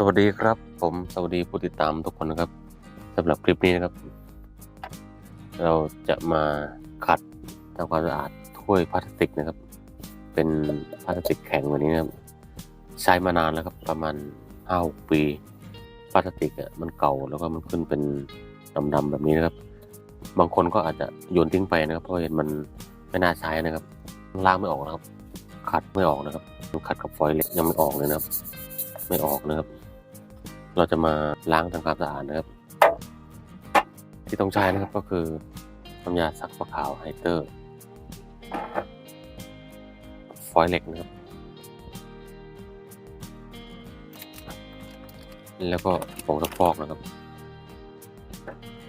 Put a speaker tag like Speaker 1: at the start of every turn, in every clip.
Speaker 1: สวัสดีครับ ผมสวัสดีผู้ติดตามทุกคนนะครับสำหรับคลิปนี้นะครับ เราจะมาขัดทำความสะอาดถ้วยพลาสติกนะครับ เป็นพลาสติกแข็งแบบนี้นะครับใช้มานานแล้วครับประมาณห้าหกปีพลาสติกอะมันเก่าแล้วก็มันขึ้นเป็นดำๆแบบนี้นะครับ บางคนก็อาจจะโยนทิ้งไปนะครับ เพราะเห็นมันไม่น่าใช้นะครับล้างไม่ออกนะครับขัดไม่ออกนะครับขัดกับฟอยล์เล็กยังไม่ออกเลยนะครับ ไม่ออกนะครับ เราจะมาล้างทำความสะอาดนะครับ ที่ต้องใช้นะครับก็คือน้ำยาซักผ้าขาวไฮเตอร์ ฟอยล์เหล็กนะครับ แล้วก็ผงซักฟอกนะครับ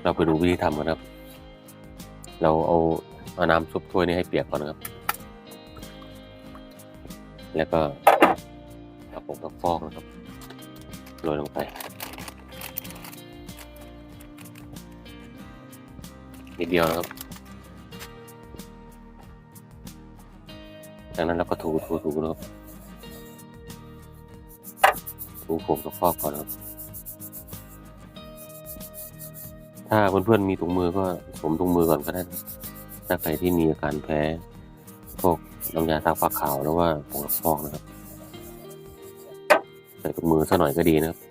Speaker 1: เราไปดูวิธีทำกันครับ เราเอาเอาน้ำซุปถ้วยนี้ให้เปียกก่อนนะครับ แล้วก็เอาผงซักฟอกนะครับ โรยลงไป นิดเดียวนะครับ จากนั้นเราก็ถูถูถูนะครับถูผมกับฟอกก่อนครับ ถ้าเพื่อนๆมีถุงมือก็สวมถุงมือก่อนก็ได้นะถ้าใครที่มีอาการแพ้พวกน้ำยาซักผ้าขาวหรือว่าผงซักฟอกนะครับ ใส่ถุงมือสักหน่อยก็ดีนะครับ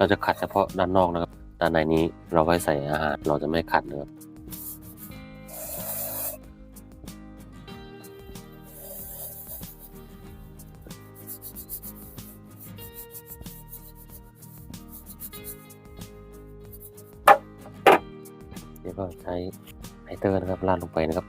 Speaker 1: เราจะขัดเฉพาะด้านนอกนะครับ ด้านในนี้เราไว้ใส่อาหาร เราจะไม่ขัดนะครับ ก็ใช้ไฮเตอร์นะครับลาดลงไปนะครับ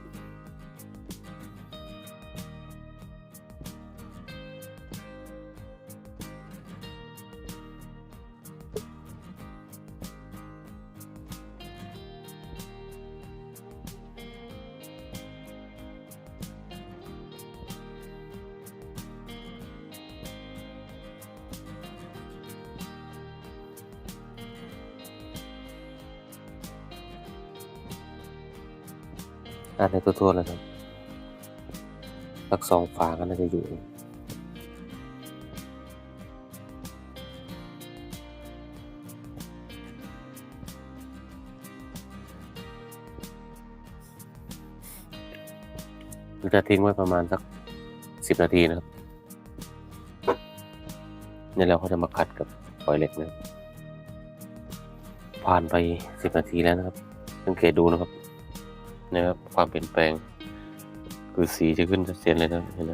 Speaker 1: ราดในทั่วๆเลยครับสักสองฝาก็น่าจะอยู่เราจะทิ้งไว้ประมาณสักสิบนาทีนะครับนี่เราก็จะมาขัดกับฟอยเหล็กนะผ่านไปสิบนาทีแล้วนะครับสังเกตดูนะครับ นะครับ ความเปลี่ยนแปลง คือสีจะขึ้นชัดเจนเลยนะเห็นไหม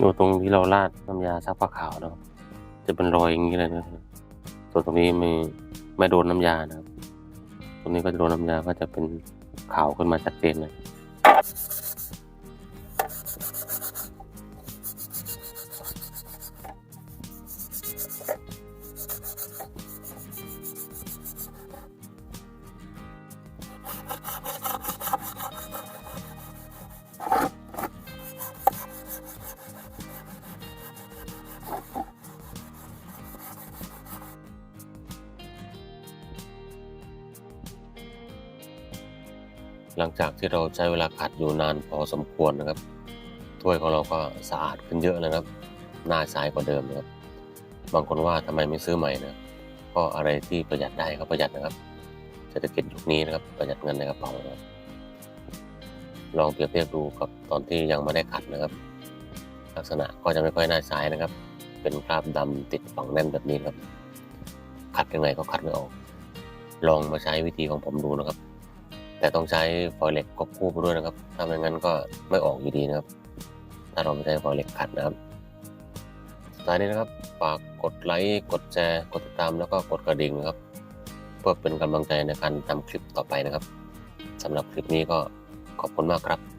Speaker 1: ดูตรงที่เราราดน้ำยาซักผ้าขาวนะครับ จะเป็นรอยอย่างนี้เลยนะ ส่วนตรงนี้ไม่ไม่โดนน้ำยานะครับ ตรงนี้ก็จะโดนน้ำยาก็จะเป็นขาวขึ้นมาชัดเจนเลย หลังจากที่เราใช้เวลาขัดอยู่นานพอสมควรนะครับ ถ้วยของเราก็สะอาดขึ้นเยอะนะครับน้าใสกว่าเดิมนะครับ บางคนว่าทำไมไม่ซื้อใหม่นะก็อะไรที่ประหยัดได้ก็ประหยัดนะครับเศรษฐกิจยุคนี้นะครับประหยัดเงินในกระเป๋านะครับลองเปรียบเทียบดูกับตอนที่ยังไม่ได้ขัดนะครับ ลักษณะก็จะไม่ค่อยน่าใช้นะครับ เป็นคราบดำติดฝังแน่นแบบนี้ครับ ขัดยังไงก็ขัดไม่ออก ลองมาใช้วิธีของผมดูนะครับ แต่ต้องใช้ฟอยล์เหล็กควบคู่ไปด้วยนะครับ ถ้าไม่งั้นก็ไม่ออกอยู่ดีนะครับ ถ้าเราไม่ใช้ฟอยล์เหล็กขัดนะครับสุดท้ายนี้นะครับ ฝากกดไลค์ กดแชร์ กดติดตาม แล้วก็กดกระดิ่งนะครับ เพื่อเป็นกำลังใจในการทำคลิปต่อไปนะครับสำหรับคลิปนี้ก็ขอบคุณมากครับ